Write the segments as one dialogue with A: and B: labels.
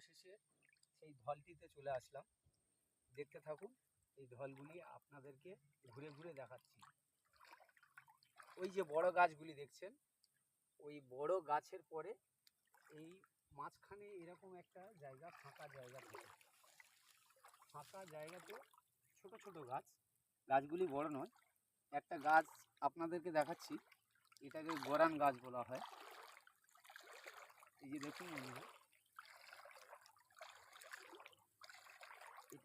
A: অবশেষে সেই ঢলটিতে চলে আসলাম। দেখতে থাকুন, এই ঢলগুলি আপনাদেরকে ঘুরে ঘুরে দেখাচ্ছি। ওই যে বড় গাছগুলি দেখছেন, ওই বড় গাছের পরে এই মাঝখানে এরকম একটা জায়গা, ফাঁকা জায়গা থাকে। ফাঁকা জায়গাতে ছোট ছোট গাছ, গাছগুলি বড় নয়। একটা গাছ আপনাদেরকে দেখাচ্ছি, এটাকে গরান গাছ বলা হয়। এই যে দেখুন বন্ধুরা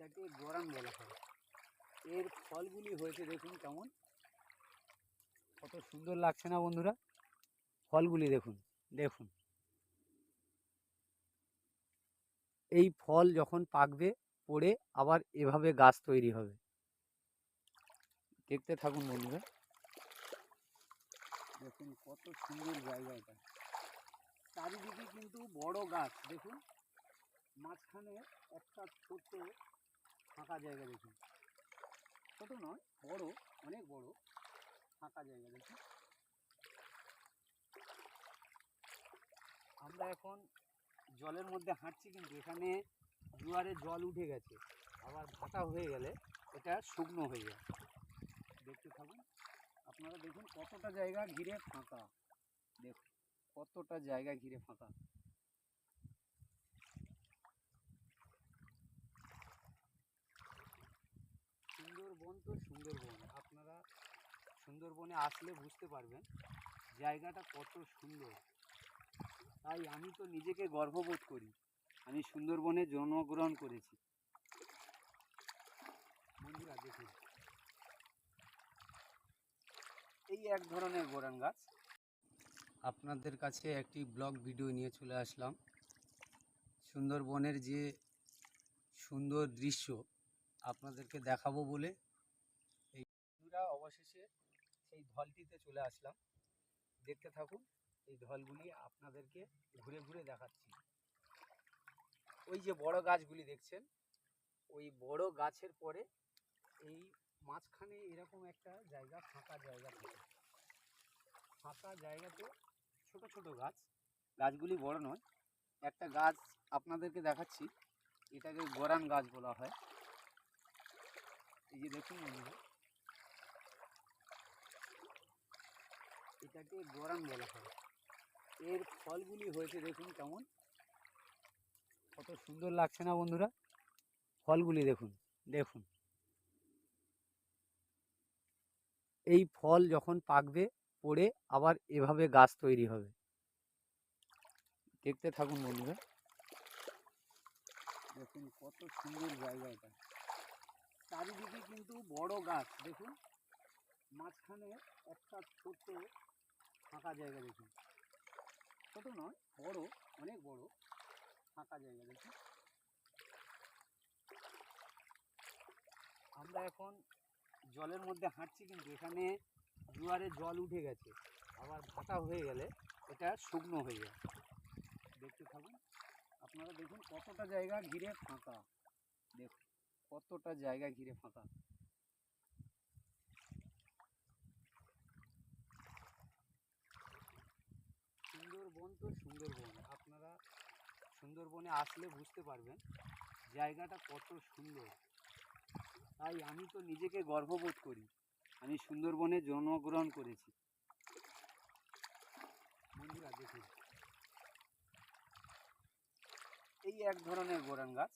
A: এটাকে গরান বলা হয়। এর ফলগুলি হয়েছে, দেখুন কেমন। কত সুন্দর লাগছে না বন্ধুরা? ফলগুলি দেখুন দেখুন। এই ফল যখন পাকবে, পড়ে আবার এভাবে গাছ তৈরি হবে। দেখতে থাকুন বন্ধুরা। দেখুন কত সুন্দর জায়গা এটা। চারিদিকে কিন্তু বড় গাছ, দেখুন। মাঝখানে একটা ছোট্ট ফাঁকা জায়গা দেখুন। ছোট নয়, বড়, অনেক বড়, ফাঁকা জায়গা দেখুন। আমরা এখন জলের মধ্যে হাঁটছি কিন্তু এখানে জোয়ারে জল উঠে গেছে। আবার ভাটা হয়ে গেলে এটা শুকনো হয়ে যায়। দেখতে থাকুন, আপনারা দেখুন কতটা জায়গা ঘিরে ফাঁকা। দেখুন, কতটা জায়গা ঘিরে ফাঁকা সুন্দরবন তো সুন্দরবন। আপনারা সুন্দরবনে আসলে বুঝতে পারবেন জায়গাটা কত সুন্দর। তাই আমি তো নিজেকে গর্ববোধ করি। আমি সুন্দরবনে জন্মগ্রহণ করেছি। বন্ধুরা, দেখুন। এই এক ধরনের গোরান গাছ। আপনাদের কাছে একটি ব্লগ ভিডিও নিয়ে চলে আসলাম। সুন্দরবনের যে সুন্দর দৃশ্য আপনাদেরকে দেখাবো বলে অবশেষে সেই ঢলটিতে চলে আসলাম। দেখতে থাকুন, এই ঢলগুলি আপনাদেরকে ঘুরে ঘুরে দেখাচ্ছি। ওই যে বড় গাছগুলি দেখছেন, ওই বড় গাছের পরে এই মাঝখানে এরকম একটা জায়গা, ফাঁকা জায়গা থাকে। ফাঁকা জায়গাতে ছোট ছোট গাছ, গাছগুলি বড় নয়। একটা গাছ আপনাদেরকে দেখাচ্ছি, এটাকে গরান গাছ বলা হয়। এই যে দেখুন বন্ধুরা এটাকে গরান বলা হয়। এর ফলগুলি হয়েছে, দেখুন কেমন। কত সুন্দর লাগছে না বন্ধুরা? ফলগুলি দেখুন দেখুন। এই ফল যখন পাকবে, পড়ে আবার এভাবে গাছ তৈরি হবে। দেখতে থাকুন বন্ধুরা। দেখুন কত সুন্দর জায়গা এটা। চারিদিকে কিন্তু বড় গাছ, দেখুন। মাঝখানে একটা ছোট্ট ফাঁকা জায়গা দেখুন। ছোট নয়, বড়, অনেক বড়, ফাঁকা জায়গা দেখুন। আমরা এখন জলের মধ্যে হাঁটছি কিন্তু এখানে জোয়ারে জল উঠে গেছে। আবার ভাটা হয়ে গেলে এটা শুকনো হয়ে যায় দেখতে থাকুন। আপনারা দেখুন কতটা জায়গা ঘিরে ফাঁকা। দেখুন, কতটা জায়গা ঘিরে ফাঁকা সুন্দরবন তো সুন্দরবন। আপনারা সুন্দরবনে আসলে বুঝতে পারবেন জায়গাটা কত সুন্দর। তাই আমি তো নিজেকে গর্ববোধ করি। আমি সুন্দরবনে জন্মগ্রহণ করেছি। বন্ধুরা, দেখুন। এই এক ধরনের গোরান গাছ।